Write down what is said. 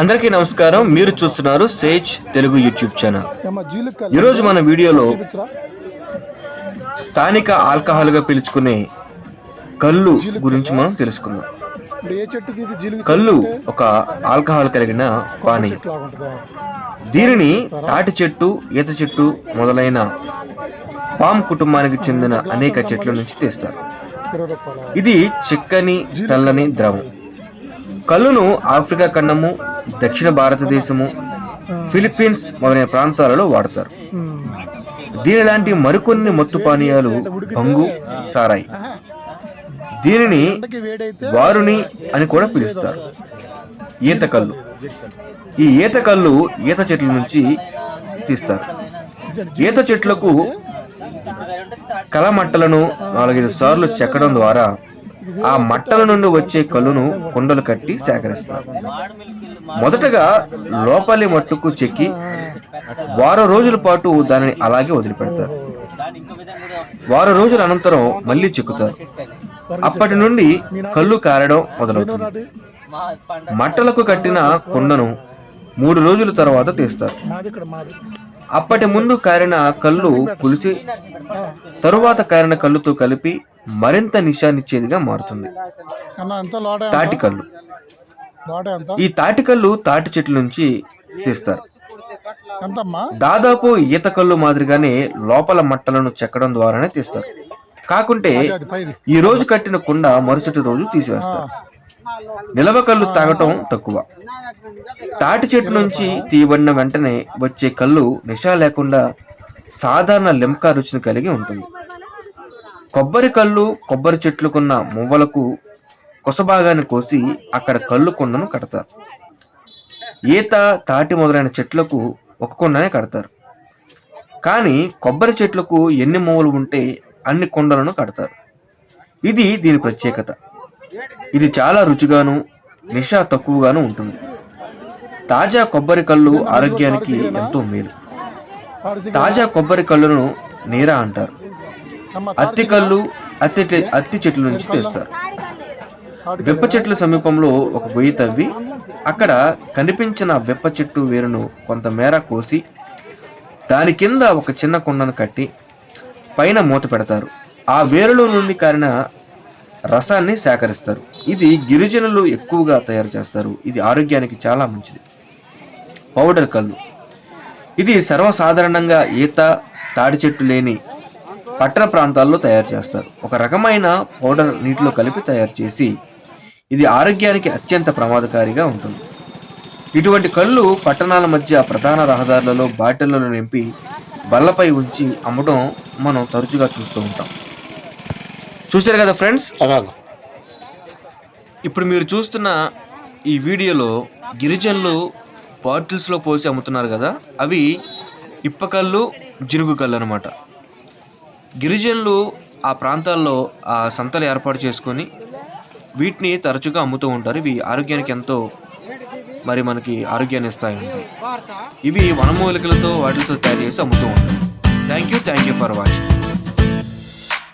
అందరికీ నమస్కారం. మీరు చూస్తున్నారు సేజ్ తెలుగు యూట్యూబ్ ఛానల్. ఈరోజు మన వీడియోలో స్థానిక ఆల్కహాల్గా పిలుచుకునే కళ్ళు గురించి మనం తెలుసుకుందాం. కళ్ళు ఒక ఆల్కహాల్ కలిగిన పానీయం. దీనిని తాటి చెట్టు ఈత చెట్టు మొదలైన పామ్ కుటుంబానికి చెందిన అనేక చెట్ల నుంచి తీస్తారు. ఇది చిక్కని తెల్లని ద్రవం. కళ్ళును ఆఫ్రికా ఖండము దక్షిణ భారతదేశము ఫిలిప్పీన్స్ మొదలైన ప్రాంతాలలో వాడతారు. దీని లాంటి మరికొన్ని మత్తు పానీయాలు బంగు సారాయి. దీనిని వారుని అని కూడా పిలుస్తారు. ఈత కళ్ళు ఈ ఈత కళ్ళు ఈత చెట్ల నుంచి తీస్తారు. ఈత చెట్లకు కలమట్టలను నాలుగైదు సార్లు చెక్కడం ద్వారా ఆ మట్టల నుండి వచ్చే కళ్ళును కుండలు కట్టి సేకరిస్తారు. మొదటగా లోపలి మట్టుకు చెక్కి వారం రోజుల పాటు దానిని అలాగే వదిలిపెడతారు. వారం రోజుల అనంతరం మళ్ళీ చెక్కుతారు. అప్పటి నుండి కళ్ళు కారడం మొదలవుతుంది. మట్టలకు కట్టిన కుండను మూడు రోజుల తర్వాత తీస్తారు. అప్పటి ముందు కారిన కళ్ళు పులిసి తరువాత కారిన కళ్ళుతో కలిపి మరింత నిశానిచ్చేదిగా మారుతుంది? తాటి కళ్ళు. ఈ తాటి కళ్ళు తాటి చెట్ల నుంచి తీస్తారు. దాదాపు ఈత కళ్ళు మాదిరిగానే లోపల మట్టలను చెక్కడం ద్వారానే తీస్తారు. కాకుంటే ఈ రోజు కట్టిన కుండ మరుసటి రోజు తీసివేస్తారు. నిలవ కళ్ళు తాగటం తక్కువ. తాటి చెట్టు నుంచి తీయబడిన వెంటనే వచ్చే కళ్ళు నిషా లేకుండా సాధారణ లింకా రుచిని కలిగి ఉంటుంది. కొబ్బరి కళ్ళు కొబ్బరి చెట్లుకున్న మువ్వలకు కొసభాగాన్ని కోసి అక్కడ కళ్ళు కుండను కడతారు. ఈత తాటి మొదలైన చెట్లకు ఒక కుండనే కడతారు. కానీ కొబ్బరి చెట్లకు ఎన్ని మూవలు ఉంటే అన్ని కుండలను కడతారు. ఇది దీని ప్రత్యేకత. ఇది చాలా రుచిగాను నిషా తక్కువగాను ఉంటుంది. తాజా కొబ్బరి కళ్ళు ఆరోగ్యానికి ఎంతో మేలు. తాజా కొబ్బరి కళ్ళను నీరా అంటారు. అత్తి కళ్ళు అత్తి అత్తి చెట్ల నుంచి తీస్తారు. వెప్ప చెట్ల సమీపంలో ఒక గొయ్యి తవ్వి అక్కడ కనిపించిన వెప్ప చెట్టు వేరును కొంతమేర కోసి దాని కింద ఒక చిన్న కుండను కట్టి పైన మూత పెడతారు. ఆ వేరులో నుండి కారిన రసాన్ని సేకరిస్తారు. ఇది గిరిజనులు ఎక్కువగా తయారు చేస్తారు. ఇది ఆరోగ్యానికి చాలా మంచిది. పౌడర్ కళ్ళు. ఇది సర్వసాధారణంగా ఈత తాడి చెట్టు లేని పట్టణ ప్రాంతాల్లో తయారు చేస్తారు. ఒక రకమైన పౌడర్ నీటిలో కలిపి తయారు చేసి ఇది ఆరోగ్యానికి అత్యంత ప్రమాదకారిగా ఉంటుంది. ఇటువంటి కళ్ళు పట్టణాల మధ్య ప్రధాన రహదారులలో బాటిళ్ళలో నింపి బల్లపై ఉంచి అమ్మడం మనం తరచుగా చూస్తూ ఉంటాం. చూశారు కదా ఫ్రెండ్స్? ఇప్పుడు మీరు చూస్తున్న ఈ వీడియోలో గిరిజనులు బాటిల్స్లో పోసి అమ్ముతున్నారు కదా అవి ఇప్పకళ్ళు జినుగు కళ్ళు అనమాట గిరిజనులు ఆ ప్రాంతాల్లో ఆ సంతలు ఏర్పాటు చేసుకొని వీటిని తరచుగా అమ్ముతూ ఉంటారు. ఇవి ఆరోగ్యానికి ఎంతో మరి మనకి ఆరోగ్యాన్ని ఇస్తాయి ఇవి వనమూలికలతో వాటితో తయారు చేసి అమ్ముతూ ఉంటారు. Thank you thank you for watching